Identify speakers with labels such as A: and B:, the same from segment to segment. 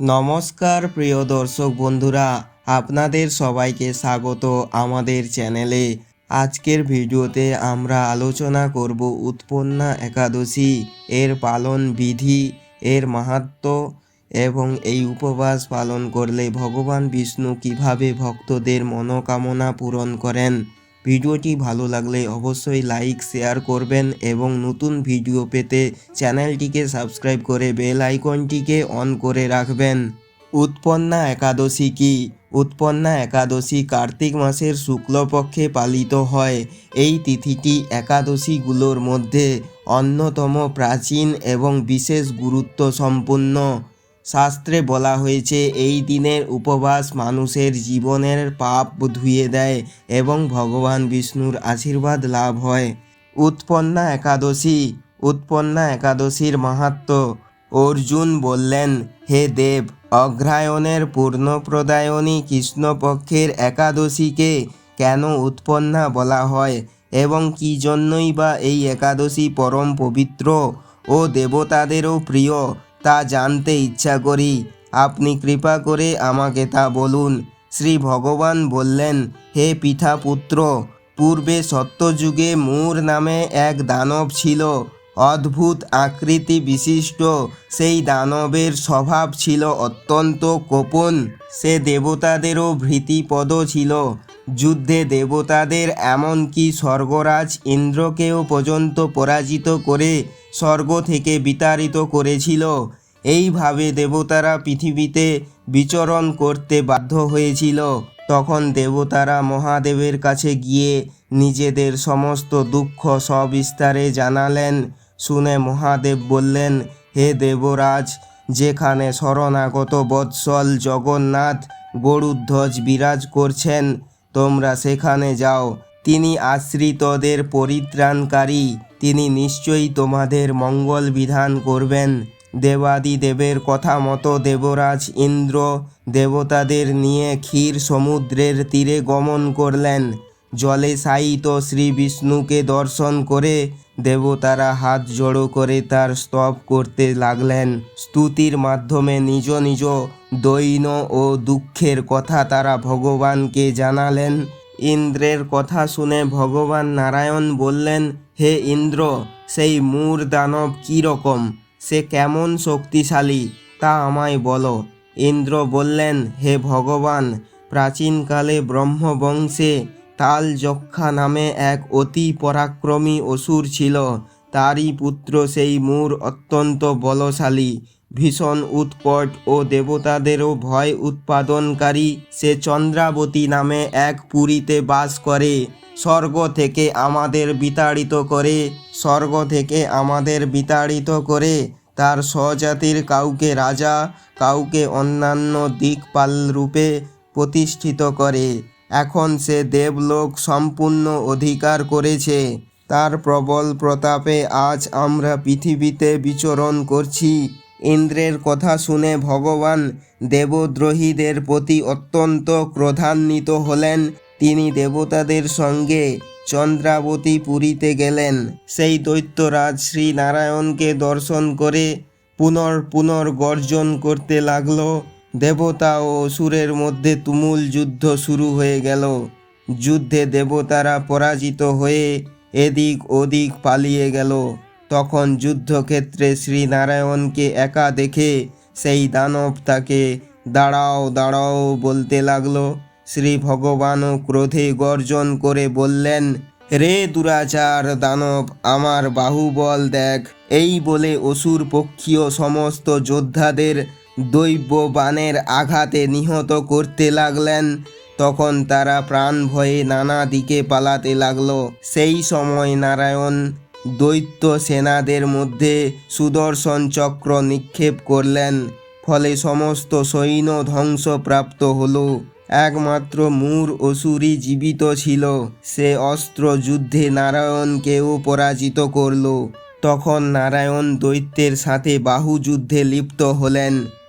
A: নমস্কার প্রিয় দর্শক বন্ধুরা, আপনাদের সবাইকে স্বাগত আমাদের চ্যানেলে। আজকের ভিডিওতে আমরা আলোচনা করব উৎপন্না একাদশী, এর পালন বিধি, এর মাহাত্ম্য এবং এই উপবাস পালন করলে ভগবান বিষ্ণু কীভাবে ভক্তদের মনোকামনা পূরণ করেন। ভিডিওটি ভালো লাগলে অবশ্যই লাইক, শেয়ার করবেন এবং নতুন ভিডিও পেতে চ্যানেলটিকে সাবস্ক্রাইব করে বেল আইকনটিকে অন করে রাখবেন। উৎপন্না একাদশী কি? উৎপন্না একাদশী কার্তিক মাসের শুক্লপক্ষে পালিত হয়। এই তিথিটি একাদশীগুলোর মধ্যে অন্যতম প্রাচীন এবং বিশেষ গুরুত্ব সম্পন্ন শাস্ত্রে বলা হয়েছে, এই দিনের উপবাস মানুষের জীবনের পাপ ধুয়ে দেয় এবং ভগবান বিষ্ণুর আশীর্বাদ লাভ হয়। উৎপন্না একাদশী, উৎপন্না একাদশীর মাহাত্ম্য অর্জুন বললেন, হে দেব, অগ্রায়ণের পূর্ণপ্রদায়নী কৃষ্ণপক্ষের একাদশীকে কেন উৎপন্না বলা হয় এবং কি জন্যই বা এই একাদশী পরম পবিত্র ও দেবতাদেরও প্রিয় তা জানতে ইচ্ছা করি। আপনি কৃপা করে আমাকে তা বলুন। শ্রী ভগবান বললেন, হে পিতাপুত্র, পূর্বে সত্যযুগে মূর নামে এক দানব ছিল। অদ্ভুত আকৃতি বিশিষ্ট, সেই দানবের স্বভাব ছিল অত্যন্ত কোপন। সে দেবতাদেরও ভীতিপদ ছিল। যুদ্ধে দেবতাদের এমনকি স্বর্গরাজ ইন্দ্রকেও পর্যন্ত পরাজিত করে স্বর্গ থেকে বিতাড়িত করেছিল। এইভাবে দেবতারা পৃথিবীতে বিচরণ করতে বাধ্য হয়েছিল। তখন দেবতারা মহাদেবের কাছে গিয়ে নিজেদের সমস্ত দুঃখ সবিস্তারে জানালেন। শুনে মহাদেব বললেন, হে দেবরাজ, যেখানে শরণাগত বৎসল জগন্নাথ গরুধ্বজ বিরাজ করছেন তোমরা সেখানে যাও। তিনি আশ্রিতদের পরিত্রাণকারী। তিনি নিশ্চয়ই তোমাদের মঙ্গল বিধান করবেন। দেবাদি দেবের কথা মতো দেবরাজ ইন্দ্র দেবতাদের নিয়ে ক্ষীর সমুদ্রের তীরে গমন করলেন। জলে শায়িত শ্রী বিষ্ণুকে দর্শন করে দেবতারা হাত জড়ো করে তার স্তব করতে লাগলেন। স্তুতির মাধ্যমে নিজ নিজ দৈন ও দুঃখের কথা তারা ভগবানকে জানালেন। ইন্দ্রের কথা শুনে ভগবান নারায়ণ বললেন, হে ইন্দ্র, সেই মূর দানব কী রকম? সে কেমন শক্তিশালী? তা আমায় বলো। ইন্দ্র বললেন, হে ভগবান, প্রাচীনকালে ব্রহ্মবংশে তাল যক্ষা নামে এক অতি পরাক্রমী অসুর ছিল। তারই পুত্র সেই মূর অত্যন্ত বলশালী, ভীষণ উৎকট ও দেবতাদেরও ভয় উৎপাদনকারী। সে চন্দ্রাবতী নামে এক পুরীতে বাস করে, স্বর্গ থেকে আমাদের বিতাড়িত করে, স্বর্গ থেকে আমাদের বিতাড়িত করে। তার স্বজাতির কাউকে রাজা, কাউকে অন্যান্য দিকপাল রূপে প্রতিষ্ঠিত করে। এখন সে দেবলোক সম্পূর্ণ অধিকার করেছে। তার প্রবল প্রতাপে আজ আমরা পৃথিবীতে বিচরণ করছি। ইন্দ্রের কথা শুনে ভগবান দেবদ্রোহীদের প্রতি অত্যন্ত ক্রোধান্বিত হলেন। তিনি দেবতাদের সঙ্গে চন্দ্রাবতী পুরীতে গেলেন। সেই দৈত্যরাজ শ্রীনারায়ণকে দর্শন করে পুনর পুনর গর্জন করতে লাগল। দেবতা ও অসুরের মধ্যে তুমুল যুদ্ধ শুরু হয়ে গেল। যুদ্ধে দেবতারা পরাজিত হয়ে এদিক ওদিক পালিয়ে গেল। তখন যুদ্ধক্ষেত্রে শ্রী নারায়ণকে একা দেখে সেই দানব তাকে দাঁড়াও দাঁড়াও বলতে লাগল। শ্রী ভগবানও ক্রোধে গর্জন করে বললেন, রে দুরাচার দানব, আমার বাহুবল দেখ। এই বলে অসুর পক্ষীয় সমস্ত যোদ্ধাদের দৈব্য বাণের আঘাতে নিহত করতে লাগলেন। তখন তারা প্রাণ ভয়ে নানা দিকে পালাতে লাগল। সেই সময় নারায়ণ দৈত্য সেনাদের মধ্যে সুদর্শন চক্র নিক্ষেপ করলেন। ফলে সমস্ত সৈন্য ধ্বংসপ্রাপ্ত হলো। একমাত্র মূর অসুরই জীবিত ছিল। সে অস্ত্র যুদ্ধে নারায়ণকেও পরাজিত করল। তখন নারায়ণ দৈত্যের সাথে বাহু যুদ্ধে লিপ্ত হলেন।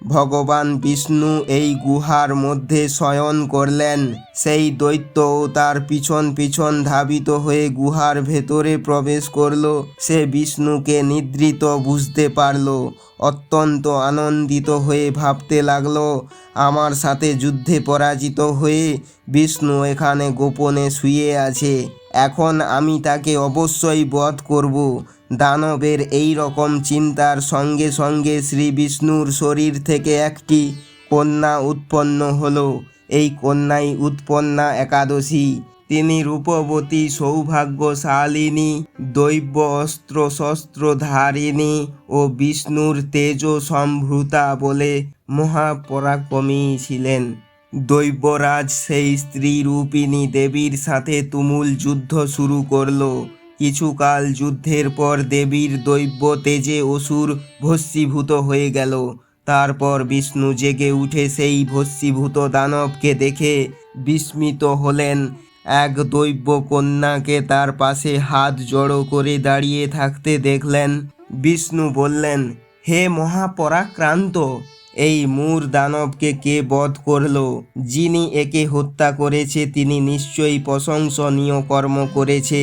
A: ভগবান বিষ্ণু এই গুহার মধ্যে শয়ন করলেন। সেই দৈত্য তার পিছন পিছন ধাবিত হয়ে গুহার ভেতরে প্রবেশ করল। সে বিষ্ণুকে নিদ্রিত বুঝতে পারল, অত্যন্ত আনন্দিত হয়ে ভাবতে লাগল, আমার সাথে যুদ্ধে পরাজিত হয়ে বিষ্ণু এখানে গোপনে শুয়ে আছে। এখন আমি তাকে অবশ্যই বধ করব। দানবের এই রকম চিন্তার সঙ্গে সঙ্গে শ্রী বিষ্ণুর শরীর থেকে একটি কন্যা উৎপন্ন হলো। এই কন্যাই উৎপন্না একাদশী। তিনি রূপবতী, সৌভাগ্যশালিনী দৈব্য অস্ত্র শস্ত্র ধারিণী ও বিষ্ণুর তেজ সম্ভৃতা বলে মহাপরাক্রমী ছিলেন। দৈব্যরাজ সেই স্ত্রী রূপিণী দেবীর সাথে তুমুল যুদ্ধ শুরু করল। কিছুকাল যুদ্ধের পর দেবীর দৈব্য তেজে অসুর ভস্মীভূত হয়ে গেল। তারপর বিষ্ণু জেগে উঠে সেই ভস্মীভূত দানবকে দেখে বিস্মিত হলেন। এক দৈব্য কন্যাকে তার পাশে হাত জড়ো করে দাঁড়িয়ে থাকতে দেখলেন। বিষ্ণু বললেন, হে মহাপরাক্রান্ত, এই মূর দানবকে কে বধ করল? যিনি একে হত্যা করেছে, তিনি নিশ্চয়ই প্রশংসনীয় কর্ম করেছে।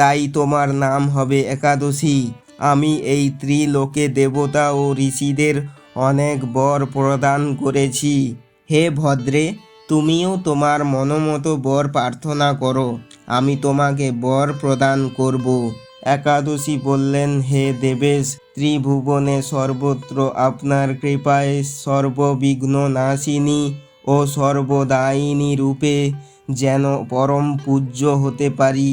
A: তাই তোমার নাম হবে একাদশী। আমি এই ত্রিলোকে দেবতা ও ঋষিদের অনেক বর প্রদান করেছি। হে ভদ্রে, তুমিও তোমার মনোমতো বর প্রার্থনা করো। আমি তোমাকে বর প্রদান করব। একাদশী বললেন, হে দেবেশ, ত্রিভুবনে সর্বত্র আপনার কৃপায় সর্ববিঘ্ন নাশিনী ও সর্বদায়িনী রূপে যেন পরম পূজ্য হতে পারি।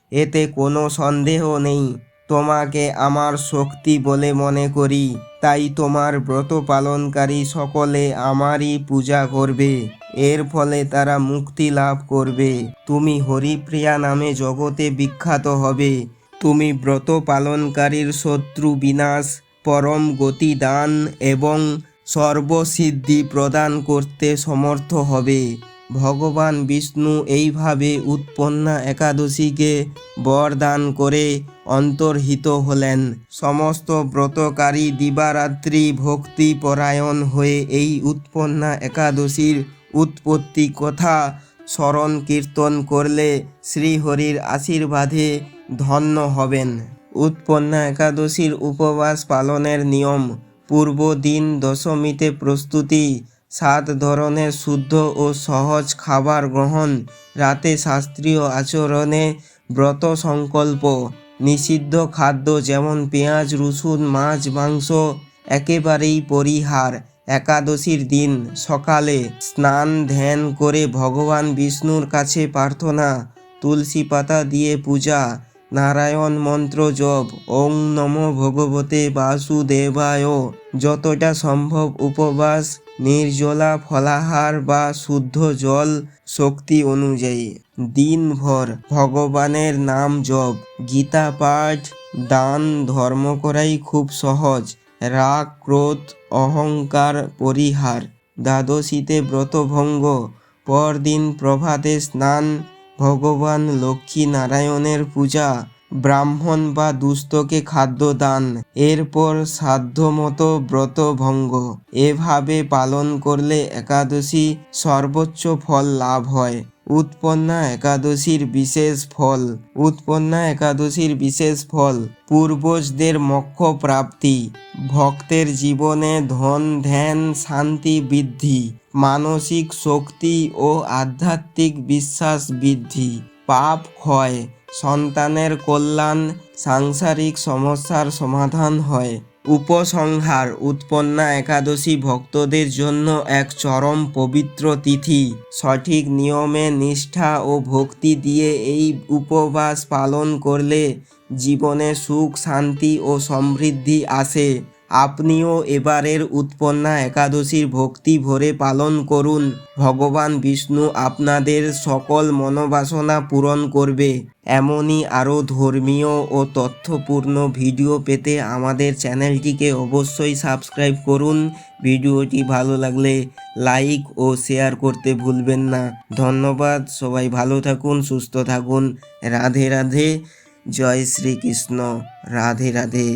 A: এতে কোনো সন্দেহ নেই। তোমাকে আমার শক্তি বলে মনে করি, তাই তোমার ব্রত পালনকারী সকলে আমারই পূজা করবে। এর ফলে তারা মুক্তি লাভ করবে। তুমি হরিপ্রিয়া নামে জগতে বিখ্যাত হবে। তুমি ব্রত পালনকারীর শত্রু বিনাশ, পরম গতি দান এবং সর্বসিদ্ধি প্রদান করতে সমর্থ হবে। ভগবান বিষ্ণু এইভাবে উৎপন্না একাদশীকে বরদান করে অন্তর্হিত হলেন। সমস্ত ব্রতকারী দিবারাত্রি ভক্তি পরায়ণ হয়ে এই উৎপন্না একাদশীর উৎপত্তি কথা স্মরণ কীর্তন করলে শ্রীহরির আশীর্বাদে ধন্য হবেন। উৎপন্না একাদশীর উপবাস পালনের নিয়ম, পূর্ব দিন দশমীতে প্রস্তুতি সাত ধরনের শুদ্ধ ও সহজ খাবার গ্রহণ, রাতে শাস্ত্রীয় আচরণে ব্রত সংকল্প, নিষিদ্ধ খাদ্য যেমন পেঁয়াজ, রসুন, মাছ, মাংস, একেবারেই পরিহার, একাদশীর দিন, সকালে স্নান, ধ্যান করে ভগবান বিষ্ণুর কাছে প্রার্থনা, তুলসী পাতা দিয়ে পূজা নারায়ণ মন্ত্র জপ, ওং নম ভগবতে বাসুদেবায়। যতটা সম্ভব উপবাস, নির্জলা ফলাহার বা শুদ্ধ জল শক্তি অনুযায়ী। দিনভর ভগবানের নাম জপ, গীতা পাঠ, দান, ধর্ম করাই খুব সহজ। রাগ, ক্রোধ, অহংকার, পরিহার। দ্বাদশীতে ব্রতভঙ্গ, পরদিন প্রভাতে স্নান ভগবান লক্ষ্মী নারায়ণের পূজা, ব্রাহ্মণ বা দুস্থকে খাদ্য দান এরপর সাধ্যমতো ব্রত ভঙ্গ। এভাবে পালন করলে একাদশী সর্বোচ্চ ফল লাভ হয়। উৎপন্না একাদশীর বিশেষ ফল। উৎপন্না একাদশীর বিশেষ ফল। পূর্বজদের মোক্ষ প্রাপ্তি। ভক্তের জীবনে ধন, ধ্যান, শান্তি, বৃদ্ধি। মানসিক শক্তি ও আধ্যাত্মিক বিশ্বাস বৃদ্ধি। পাপ ক্ষয়, সন্তানের কল্যাণ, সাংসারিক সমস্যার সমাধান হয়। উপসংহার, উৎপন্না একাদশী ভক্তদের জন্য এক চরম পবিত্র তিথি। সঠিক নিয়মে নিষ্ঠা ও ভক্তি দিয়ে এই উপবাস পালন করলে জীবনে সুখ, শান্তি ও সমৃদ্ধি আসে। আপনিও এবারের উৎপন্না একাদশীর ভক্তি ভরে পালন করুন। ভগবান বিষ্ণু আপনাদের সকল মনোবাসনা পূরণ করবে। এমনই আরও ধর্মীয় ও তথ্যপূর্ণ ভিডিও পেতে আমাদের চ্যানেলটিকে অবশ্যই সাবস্ক্রাইব করুন। ভিডিওটি ভালো লাগলে লাইক ও শেয়ার করতে ভুলবেন না। ধন্যবাদ, সবাই ভালো থাকুন, সুস্থ থাকুন। রাধে রাধে, জয় শ্রীকৃষ্ণ। রাধে রাধে।